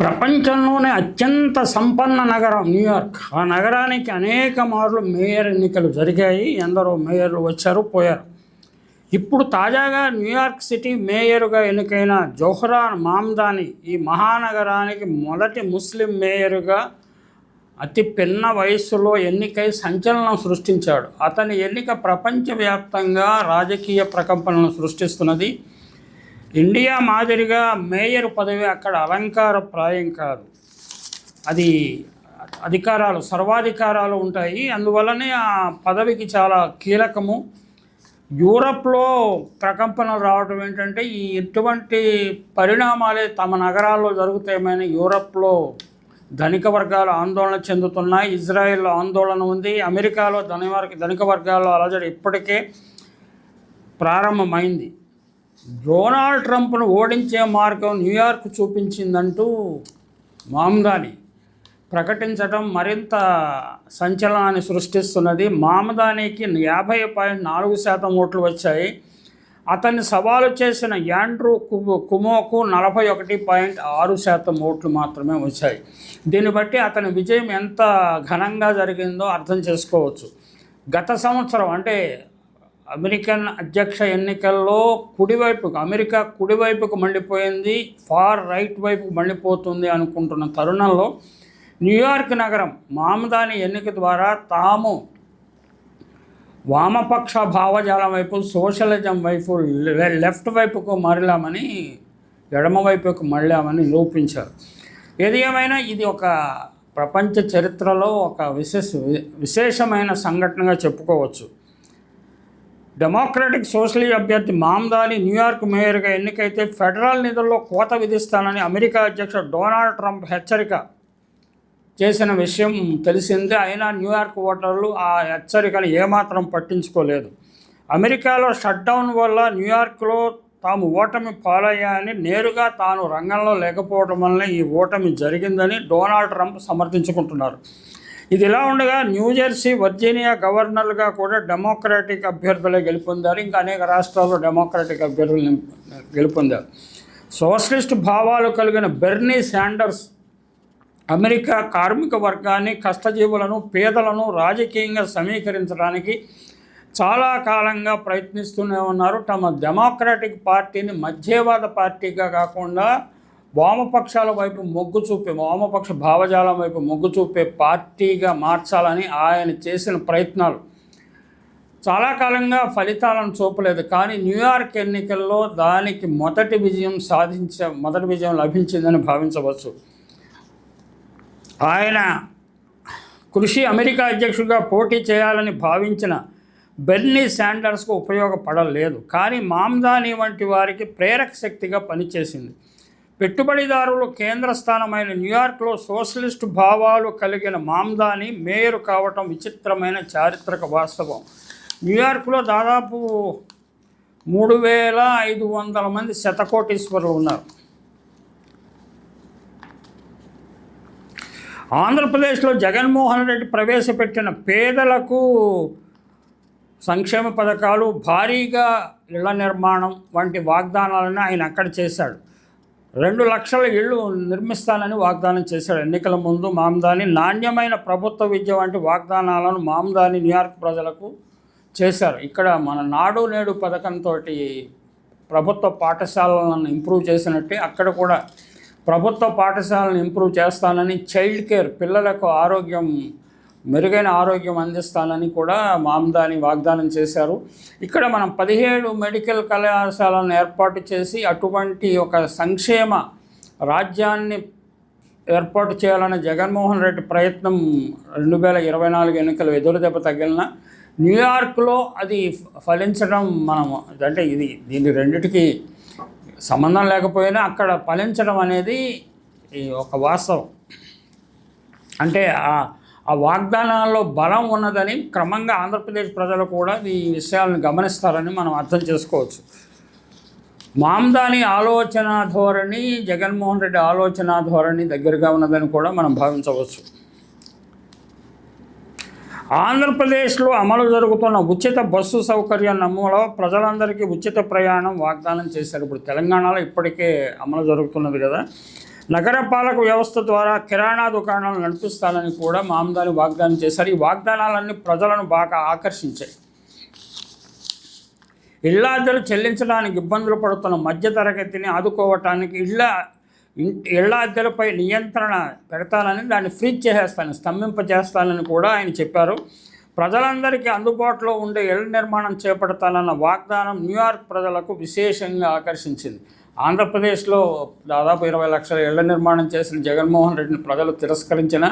ప్రపంచంలోనే అత్యంత సంపన్న నగరం న్యూయార్క్ ఆ నగరానికి అనేక మార్లు మేయర్ ఎన్నికలు జరిగాయి. ఎందరో మేయర్లు వచ్చారు పోయారు. ఇప్పుడు తాజాగా న్యూయార్క్ సిటీ మేయర్గా ఎన్నికైన జోహ్రాన్ మామ్దాని ఈ మహానగరానికి మొదటి ముస్లిం మేయర్గా అతి పిన్న వయస్సులో ఎన్నికై సంచలనం సృష్టించాడు. అతని ఎన్నిక ప్రపంచవ్యాప్తంగా రాజకీయ ప్రకంపనలను సృష్టిస్తున్నది. ఇండియా మాదిరిగా మేయర్ పదవి అక్కడ అలంకారప్రాయం కాదు. అది అధికారాలు సర్వాధికారాలు ఉంటాయి. అందువల్లనే ఆ పదవికి చాలా కీలకము. యూరప్లో ప్రకంపనలు రావడం ఏంటంటే ఈ ఇటువంటి పరిణామాలే తమ నగరాల్లో జరుగుతాయని యూరప్లో ధనిక వర్గాలు ఆందోళన చెందుతున్నాయి. ఇజ్రాయెల్లో ఆందోళన ఉంది. అమెరికాలో ధనివర్గ ధనిక వర్గాల్లో అలజడి ఇప్పటికే ప్రారంభమైంది. డొనాల్డ్ ట్రంప్ను ఓడించే మార్గం న్యూయార్క్ చూపించిందంటూ మామ్దాని. ప్రకటించడం మరింత సంచలనాన్ని సృష్టిస్తున్నది. మామదానికి యాభై పాయింట్ నాలుగు శాతం ఓట్లు వచ్చాయి. అతన్ని సవాలు చేసిన యాండ్రూ కు కుమోకు నలభై ఒకటి పాయింట్ ఆరు శాతం ఓట్లు మాత్రమే వచ్చాయి. దీన్ని బట్టి అతని విజయం ఎంత ఘనంగా జరిగిందో అర్థం చేసుకోవచ్చు. గత సంవత్సరం అంటే అమెరికన్ అధ్యక్ష ఎన్నికల్లో కుడివైపుకు అమెరికా కుడివైపుకు మండిపోయింది ఫార్ రైట్ వైపు మండిపోతుంది అనుకుంటున్న తరుణంలో న్యూయార్క్ నగరం మామదాని ఎన్నిక ద్వారా తాము వామపక్ష భావజాలం వైపు సోషలిజం వైపు లెఫ్ట్ వైపుకు మరలామని ఎడమ వైపుకు మళ్ళామని నిరూపించారు. ఏది ఏమైనా ఇది ఒక ప్రపంచ చరిత్రలో ఒక విశేష విశేషమైన సంఘటనగా చెప్పుకోవచ్చు. డెమోక్రటిక్ సోషలిస్ట్ అభ్యర్థి మామ్దాని న్యూయార్క్ మేయర్గా ఎన్నికైతే ఫెడరల్ నిధుల్లో కోత విధిస్తానని అమెరికా అధ్యక్షుడు డొనాల్డ్ ట్రంప్ హెచ్చరిక చేసిన విషయం తెలిసిందే. అయినా న్యూయార్క్ ఓటర్లు ఆ హెచ్చరికను ఏమాత్రం పట్టించుకోలేదు. అమెరికాలో షట్డౌన్ వల్ల న్యూయార్క్లో తాము ఓటమి పాలయ్యాయని నేరుగా తాను రంగంలో లేకపోవడం వల్ల ఈ ఓటమి జరిగిందని డొనాల్డ్ ట్రంప్ సమర్థించుకుంటున్నారు. ఇది ఇలా ఉండగా న్యూజెర్సీ వర్జీనియా గవర్నర్గా కూడా డెమోక్రాటిక్ అభ్యర్థులే గెలుపొందారు. ఇంకా అనేక రాష్ట్రాల్లో డెమోక్రాటిక్ అభ్యర్థులు గెలుపొందారు. సోషలిస్ట్ భావాలు కలిగిన బెర్నీ శాండర్స్ అమెరికా కార్మిక వర్గాన్ని కష్టజీవులను పేదలను రాజకీయంగా సమీకరించడానికి చాలా కాలంగా ప్రయత్నిస్తూనే ఉన్నారు. తమ డెమోక్రాటిక్ పార్టీని మధ్యవాద పార్టీగా కాకుండా వామపక్షాల వైపు మొగ్గు చూపే వామపక్ష భావజాలం వైపు మొగ్గు చూపే పార్టీగా మార్చాలని ఆయన చేసిన ప్రయత్నాలు. చాలా కాలంగా ఫలితాలను చూపలేదు కానీ న్యూయార్క్ ఎన్నికల్లో దానికి మొదటి విజయం సాధించ మొదటి విజయం లభించిందని భావించవచ్చు. ఆయన కృషి అమెరికా అధ్యక్షుడిగా పోటీ చేయాలని భావించిన బెర్నీ శాండర్స్కు ఉపయోగపడలేదు కానీ మామ్దాని వంటి వారికి ప్రేరక శక్తిగా పనిచేసింది. పెట్టుబడిదారులు కేంద్ర స్థానమైన న్యూయార్క్లో సోషలిస్టు భావాలు కలిగిన మామ్దాని మేయర్ కావటం విచిత్రమైన చారిత్రక వాస్తవం. న్యూయార్క్లో దాదాపు మూడు వేల ఐదు వందల మంది శతకోటీశ్వరులు ఉన్నారు. ఆంధ్రప్రదేశ్లో జగన్మోహన్ రెడ్డి ప్రవేశపెట్టిన పేదలకు సంక్షేమ పథకాలు భారీగా ఇళ్ళ నిర్మాణం వంటి వాగ్దానాలను ఆయన అక్కడ చేశాడు. రెండు లక్షల ఇళ్ళు నిర్మిస్తానని వాగ్దానం చేశాడు. ఎన్నికల ముందు మామ్దాని నాణ్యమైన ప్రభుత్వ విద్య వంటి వాగ్దానాలను మామ్దాని న్యూయార్క్ ప్రజలకు చేశారు. ఇక్కడ మన నాడు నేడు పథకంతో ప్రభుత్వ పాఠశాలలను ఇంప్రూవ్ చేసినట్టే అక్కడ కూడా ప్రభుత్వ పాఠశాలను ఇంప్రూవ్ చేస్తానని చైల్డ్ కేర్ పిల్లలకు ఆరోగ్యం మెరుగైన ఆరోగ్యం అందిస్తానని కూడా మామ్దాని వాగ్దానం చేశారు. ఇక్కడ మనం పదిహేడు మెడికల్ కళాశాలను ఏర్పాటు చేసి అటువంటి ఒక సంక్షేమ రాజ్యాన్ని ఏర్పాటు చేయాలనే జగన్మోహన్ రెడ్డి ప్రయత్నం రెండు వేల ఇరవై నాలుగు ఎన్నికలు ఎదురుదెబ్బ తగిలిన న్యూయార్క్లో అది ఫలించడం మనం అంటే ఇది దీని రెండిటికి సంబంధం లేకపోయినా అక్కడ ఫలించడం అనేది ఈ ఒక వాస్తవం. అంటే ఆ వాగ్దానాల్లో బలం ఉన్నదని క్రమంగా ఆంధ్రప్రదేశ్ ప్రజలు కూడా ఈ విషయాలను గమనిస్తారని మనం అర్థం చేసుకోవచ్చు. మామ్దాని ఆలోచన ధోరణి జగన్మోహన్ రెడ్డి ఆలోచన ధోరణి దగ్గరగా ఉన్నదని కూడా మనం భావించవచ్చు. ఆంధ్రప్రదేశ్లో అమలు జరుగుతున్న ఉచిత బస్సు సౌకర్యం నమ్ములో ప్రజలందరికీ ఉచిత ప్రయాణం వాగ్దానం చేశారు. ఇప్పుడు తెలంగాణలో ఇప్పటికే అమలు జరుగుతున్నది కదా. నగరపాలక వ్యవస్థ ద్వారా కిరాణా దుకాణాలు నడిపిస్తానని కూడా మామదాని వాగ్దానం చేశారు. ఈ వాగ్దానాలన్నీ ప్రజలను బాగా ఆకర్షించాయి. ఇళ్ళ చెల్లించడానికి ఇబ్బందులు పడుతున్న మధ్యతరగతిని ఆదుకోవటానికి ఇళ్ళ ఇంటి అద్దెలపై నియంత్రణ పెడతానని దాన్ని ఫ్రీజ్ చేసేస్తాను స్తంభింపజేస్తానని కూడా ఆయన చెప్పారు. ప్రజలందరికీ అందుబాటులో ఉండే ఇళ్ళ నిర్మాణం చేపడతానన్న వాగ్దానం న్యూయార్క్ ప్రజలకు విశేషంగా ఆకర్షించింది. ఆంధ్రప్రదేశ్లో దాదాపు ఇరవై లక్షల ఇళ్ళ నిర్మాణం చేసిన జగన్మోహన్ రెడ్డిని ప్రజలు తిరస్కరించిన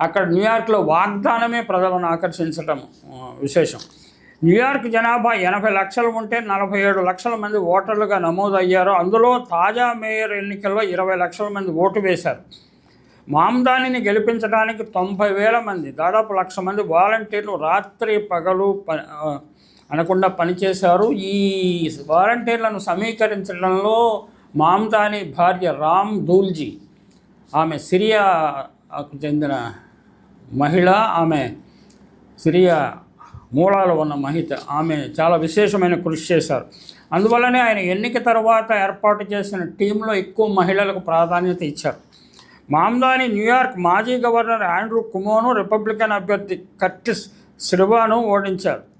అక్కడ న్యూయార్క్లో వాగ్దానమే ప్రజలను ఆకర్షించడం విశేషం. న్యూయార్క్ జనాభా ఎనభై లక్షలు ఉంటే నలభై ఏడు లక్షల మంది ఓటర్లుగా నమోదయ్యారు. అందులో తాజా మేయర్ ఎన్నికల్లో ఇరవై లక్షల మంది ఓటు వేశారు. మామ్దానిని గెలిపించడానికి తొంభై వేల మంది దాదాపు లక్ష మంది వాలంటీర్లు రాత్రి పగలు ప అనకుండా పనిచేశారు. ఈ వాలంటీర్లను సమీకరించడంలో మామ్దాని భార్య రామ్ దూల్జీ ఆమె సిరియాకు చెందిన మహిళ ఆమె సిరియా మూలాలు ఉన్న మహిత ఆమె చాలా విశేషమైన కృషి చేశారు. అందువల్లనే ఆయన ఎన్నిక తర్వాత ఏర్పాటు చేసిన టీంలో ఎక్కువ మహిళలకు ప్రాధాన్యత ఇచ్చారు. మామ్దాని న్యూయార్క్ మాజీ గవర్నర్ ఆండ్రూ కుమోను రిపబ్లికన్ అభ్యర్థి కర్టిస్ సిల్వాను ఓడించారు.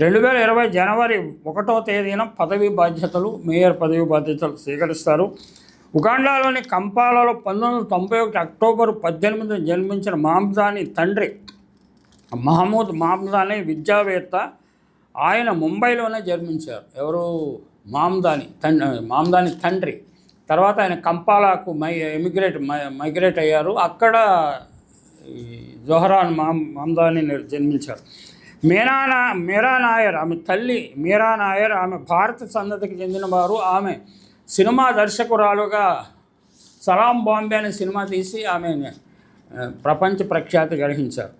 రెండు వేల ఇరవై జనవరి ఒకటో తేదీన పదవి బాధ్యతలు మేయర్ పదవి బాధ్యతలు స్వీకరిస్తారు. ఉగాండాలోని కంపాలలో పంతొమ్మిది వందల తొంభై ఒకటి అక్టోబర్ పద్దెనిమిదిన జన్మించిన మామ్దాని తండ్రి మహమూద్ మామ్దాని విద్యావేత్త ఆయన ముంబైలోనే జన్మించారు. ఎవరు? మామ్దాని తండ్రి మామ్దాని తండ్రి. తర్వాత ఆయన కంపాలాకు మై ఎమిగ్రేట్ మై- మైగ్రేట్ అయ్యారు. అక్కడ జోహరాన్ మామ్ మామ్దాని జన్మించారు. మీరానా మీరా నాయర్ ఆమె తల్లి మీరా నాయర్ ఆమె భారత సంతతికి చెందినవారు. ఆమె సినిమా దర్శకురాలుగా సలాం బాంబే అనే సినిమా తీసి ఆమె ప్రపంచ ప్రఖ్యాతి గ్రహించారు.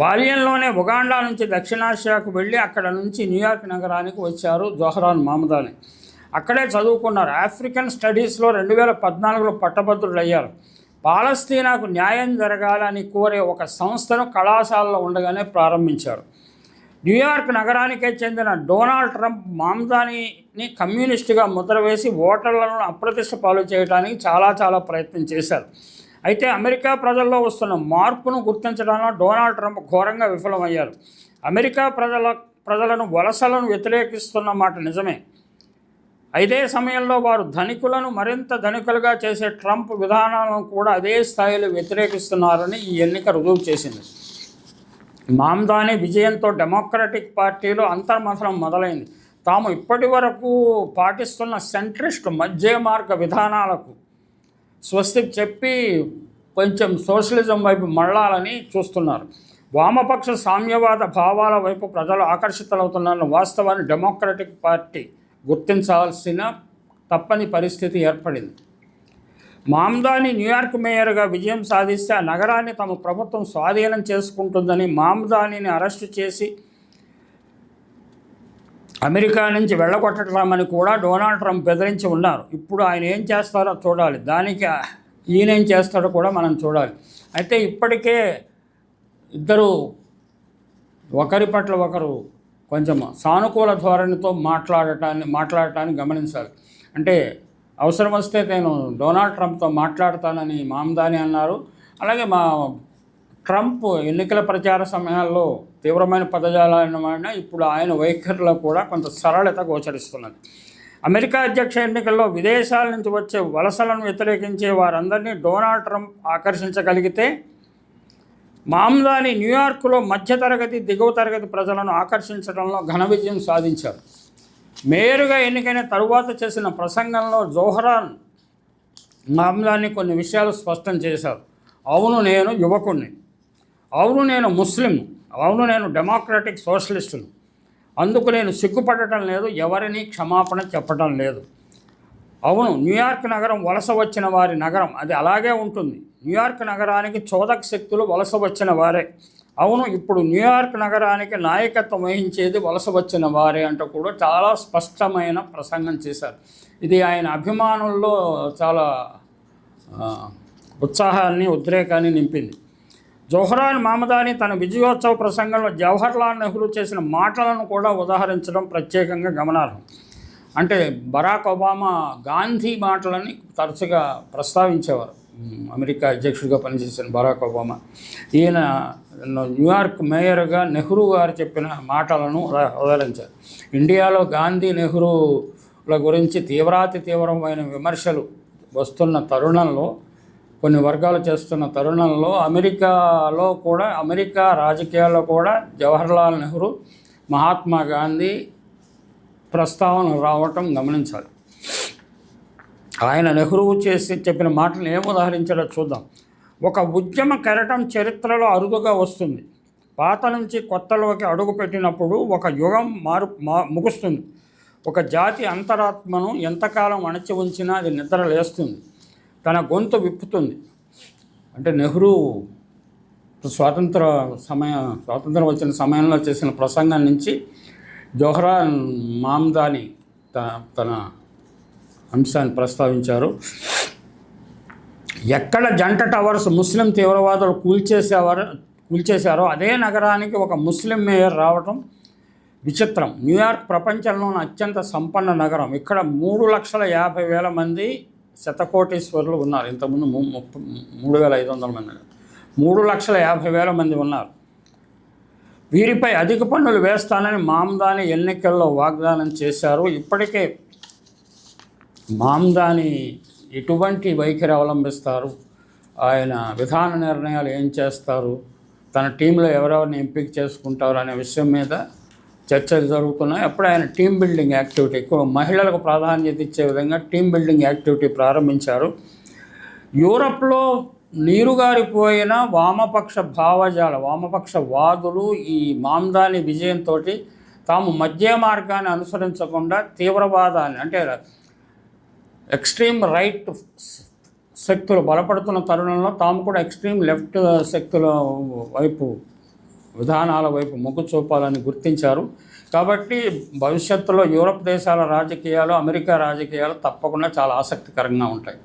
బాల్యంలోనే ఉగాండా నుంచి దక్షిణాసియాకు వెళ్ళి అక్కడ నుంచి న్యూయార్క్ నగరానికి వచ్చారు జోహరాన్ మహమ్మదాని అక్కడే చదువుకున్నారు. ఆఫ్రికన్ స్టడీస్లో రెండు వేల పద్నాలుగులో పట్టభద్రులయ్యారు. పాలస్తీనాకు న్యాయం జరగాలని కోరే ఒక సంస్థను కళాశాలలో ఉండగానే ప్రారంభించారు. న్యూయార్క్ నగరానికే చెందిన డొనాల్డ్ ట్రంప్ మామ్దానీని కమ్యూనిస్టుగా ముద్రవేసి ఓటర్లను అప్రతిష్ట పాలు చేయడానికి చాలా చాలా ప్రయత్నం చేశారు. అయితే అమెరికా ప్రజల్లో వస్తున్న మార్పును గుర్తించడంలో డొనాల్డ్ ట్రంప్ ఘోరంగా విఫలమయ్యారు. అమెరికా ప్రజల ప్రజలను వలసలను వ్యతిరేకిస్తున్న మాట నిజమే. ఇదే సమయంలో వారు ధనికులను మరింత ధనికులుగా చేసే ట్రంప్ విధానాలను కూడా అదే స్థాయిలో వ్యతిరేకిస్తున్నారని ఈ ఎన్నిక రుజువు చేసింది. మామ్దాని విజయంతో డెమోక్రటిక్ పార్టీలో అంతర్మథనం మొదలైంది. తాము ఇప్పటి వరకు పాటిస్తున్న సెంట్రిస్ట్ మధ్య మార్గ విధానాలకు స్వస్తి చెప్పి కొంచెం సోషలిజం వైపు మళ్ళాలని చూస్తున్నారు. వామపక్ష సామ్యవాద భావాల వైపు ప్రజలు ఆకర్షితులవుతున్న వాస్తవాన్ని డెమోక్రటిక్ పార్టీ గుర్తించాల్సిన తప్పని పరిస్థితి ఏర్పడింది. మామ్దాని న్యూయార్క్ మేయర్గా విజయం సాధిస్తే ఆ నగరాన్ని తమ ప్రభుత్వం స్వాధీనం చేసుకుంటుందని మామ్దానిని అరెస్టు చేసి అమెరికా నుంచి వెళ్ళగొట్టడమని కూడా డొనాల్డ్ ట్రంప్ బెదిరించి ఉన్నారు. ఇప్పుడు ఆయన ఏం చేస్తారో చూడాలి. దానికి ఈయన ఏం చేస్తాడో కూడా మనం చూడాలి. అయితే ఇప్పటికే ఇద్దరు ఒకరి పట్ల ఒకరు కొంచెం సానుకూల ధోరణితో మాట్లాడటాన్ని మాట్లాడటాన్ని గమనించాలి. అంటే అవసరం వస్తే నేను డొనాల్డ్ ట్రంప్తో మాట్లాడతానని మామ్దాని అన్నారు. అలాగే మా ట్రంప్ ఎన్నికల ప్రచార సమయాల్లో తీవ్రమైన పదజాలాన్ని వాడిన ఇప్పుడు ఆయన వైఖరిలో కూడా కొంత సరళత గోచరిస్తున్నది. అమెరికా అధ్యక్ష ఎన్నికల్లో విదేశాల నుంచి వచ్చే వలసలను వ్యతిరేకించే వారందరినీ డొనాల్డ్ ట్రంప్ ఆకర్షించగలిగితే మామ్లాని న్యూయార్క్లో మధ్యతరగతి దిగువ తరగతి ప్రజలను ఆకర్షించడంలో ఘన విజయం సాధించారు. మేయరుగా ఎన్నికైన తరువాత చేసిన ప్రసంగంలో జోహరాన్ మామ్లాని కొన్ని విషయాలు స్పష్టం చేశారు. అవును నేను యువకుణ్ణి. అవును నేను ముస్లిం. అవును నేను డెమోక్రటిక్ సోషలిస్టును అందుకు నేను సిగ్గుపడటం లేదు ఎవరిని క్షమాపణ చెప్పడం లేదు. అవును న్యూయార్క్ నగరం వలస వచ్చిన వారి నగరం అది అలాగే ఉంటుంది. న్యూయార్క్ నగరానికి చోదక శక్తులు వలస వచ్చిన వారే. అవును ఇప్పుడు న్యూయార్క్ నగరానికి నాయకత్వం వహించేది వలస వచ్చిన వారే అంటూ కూడా చాలా స్పష్టమైన ప్రసంగం చేశారు. ఇది ఆయన అభిమానుల్లో చాలా ఉత్సాహాన్ని ఉద్రేకాన్ని నింపింది. జోహరాన్ మామదాని తన విజయోత్సవ ప్రసంగంలో జవహర్లాల్ నెహ్రూ చేసిన మాటలను కూడా ఉదాహరించడం ప్రత్యేకంగా గమనార్హం. అంటే బరాక్ ఒబామా గాంధీ మాటలని తరచుగా ప్రస్తావించేవారు. అమెరికా అధ్యక్షుడిగా పనిచేసిన బరాక్ ఒబామా. ఈయన న్యూయార్క్ మేయర్గా నెహ్రూ గారు చెప్పిన మాటలను వదలించారు ఇండియాలో గాంధీ నెహ్రూల గురించి తీవ్రాతి తీవ్రమైన విమర్శలు వస్తున్న తరుణంలో కొన్ని వర్గాలు చేస్తున్న తరుణంలో అమెరికాలో కూడా అమెరికా రాజకీయాల్లో కూడా జవహర్లాల్ నెహ్రూ మహాత్మా గాంధీ ప్రస్తావన రావటం గమనించాలి. ఆయన నెహ్రూ చేసి చెప్పిన మాటలు ఏం ఉదాహరించాడో చూద్దాం. ఒక ఉద్యమ కెరటం చరిత్రలో అరుదుగా వస్తుంది. పాత నుంచి కొత్తలోకి అడుగుపెట్టినప్పుడు ఒక యుగం మారు మా ముగుస్తుంది. ఒక జాతి అంతరాత్మను ఎంతకాలం అణచి ఉంచినా అది నిద్ర లేస్తుంది. తన గొంతు విప్పుతుంది. అంటే నెహ్రూ స్వాతంత్ర సమయం స్వాతంత్రం వచ్చిన సమయంలో చేసిన ప్రసంగం నుంచి జోహ్రాన్ మామ్దాని తన తన అంశాన్ని ప్రస్తావించారు. ఎక్కడ జంట టవర్స్ ముస్లిం తీవ్రవాదులు కూల్చేసేవారు కూల్చేశారో అదే నగరానికి ఒక ముస్లిం మేయర్ రావటం విచిత్రం. న్యూయార్క్ ప్రపంచంలోని అత్యంత సంపన్న నగరం. ఇక్కడ మూడు లక్షల యాభై వేల మంది శతకోటీశ్వరులు ఉన్నారు. ఇంతకుముందు ము- ముప్ప మూడు వేల ఐదు వందల మంది మూడు లక్షల యాభై వేల మంది ఉన్నారు. వీరిపై అధిక పన్నులు వేస్తానని మామ్దాని ఎన్నికల్లో వాగ్దానం చేశారు. ఇప్పటికే మామ్దాని ఎటువంటి వైఖరి అవలంబిస్తారు? ఆయన విధాన నిర్ణయాలు ఏం చేస్తారు? తన టీంలో ఎవరెవరిని ఎంపిక చేసుకుంటారు అనే విషయం మీద చర్చలు జరుగుతున్నాయి. అప్పుడు ఆయన టీం బిల్డింగ్ యాక్టివిటీ ఎక్కువ మహిళలకు ప్రాధాన్యత ఇచ్చే విధంగా టీం బిల్డింగ్ యాక్టివిటీ ప్రారంభించారు. యూరప్లో నీరుగారిపోయిన వామపక్ష భావజాల వామపక్ష వాదులు ఈ మాందాని విజయంతో తాము మధ్య మార్గాన్ని అనుసరించకుండా తీవ్రవాదాన్ని అంటే ఎక్స్ట్రీమ్ రైట్ శక్తులు బలపడుతున్న తరుణంలో తాము కూడా ఎక్స్ట్రీమ్ లెఫ్ట్ శక్తుల వైపు విధానాల వైపు మొగ్గు చూపాలని గుర్తించారు. కాబట్టి భవిష్యత్తులో యూరప్ దేశాల రాజకీయాలు అమెరికా రాజకీయాలు తప్పకుండా చాలా ఆసక్తికరంగా ఉంటాయి.